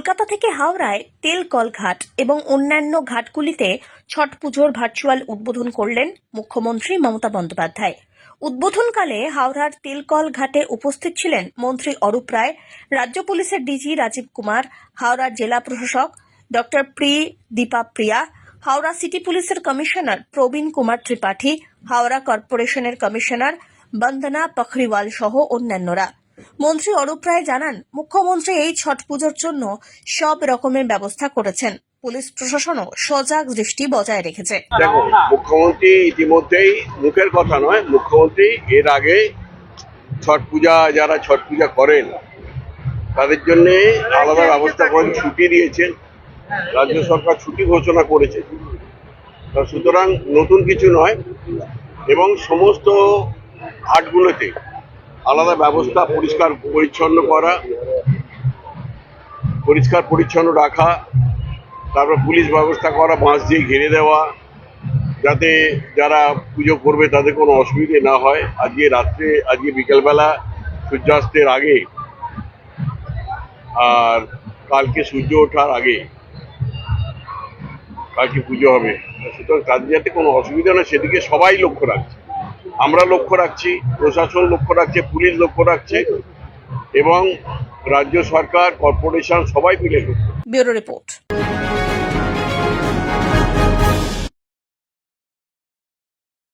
কলকাতা থেকে হাওড়ায় তেলকল ঘাট এবং অন্যান্য ঘাটগুলিতে ছট পুজোর ভার্চুয়াল উদ্বোধন করলেন মুখ্যমন্ত্রী মমতা বন্দ্যোপাধ্যায়। উদ্বোধনকালে হাওড়ার তেলকল ঘাটে উপস্থিত ছিলেন মন্ত্রী অরূপ রায়, রাজ্য পুলিশের ডিজি রাজীব কুমার হাওড়ার জেলা প্রশাসক ডক্টর প্রি দীপা প্রিয়া, হাওড়া সিটি পুলিশের কমিশনার প্রবীণ কুমার ত্রিপাঠী, হাওড়া কর্পোরেশনের কমিশনার বন্দনা পখরিওয়াল সহ অন্যান্যরা। মন্ত্রী অরূপ রায় জানান, মুখ্যমন্ত্রী এই ছট পুজোর জন্য সব রকমের ব্যবস্থা করেছেন। পুলিশ প্রশাসনও সজাগ দৃষ্টি বজায় রেখেছে। দেখো, মুখ্যমন্ত্রী ইতিমধ্যেই মুখের কথা নয়, মুখ্যমন্ত্রী এর আগে ছট পূজা, যারা ছট পূজা করেন, তাদের জন্য আলাদা ব্যবস্থা করেন, ছুটি দিয়েছেন। রাজ্য সরকার ছুটি ঘোষণা করেছে। সুতরাং নতুন কিছু নয় এবং সমস্ত হাটগুলোতে আলাদা ব্যবস্থা পরিষ্কার পরিচ্ছন্ন করা, পরিষ্কার পরিচ্ছন্ন রাখা, তারপর পুলিশ ব্যবস্থা করা বাঁশ দিয়ে ঘিরে দেওয়া, যাতে যারা পুজো করবে তাদের কোনো অসুবিধে না হয়। আজকে রাত্রে, আজকে বিকেলবেলা সূর্যাস্তের আগে আর কালকে সূর্য ওঠার আগে কালকে পুজো হবে। সুতরাং তাদের যাতে কোনো অসুবিধা না সেদিকে সবাই লক্ষ্য রাখছে। আমরা লক্ষ্য রাখছি, প্রশাসন লক্ষ্য রাখছে, পুলিশ লক্ষ্য রাখছে, এবং রাজ্য সরকার, কর্পোরেশন সবাই মিলে ব্যুরো রিপোর্ট।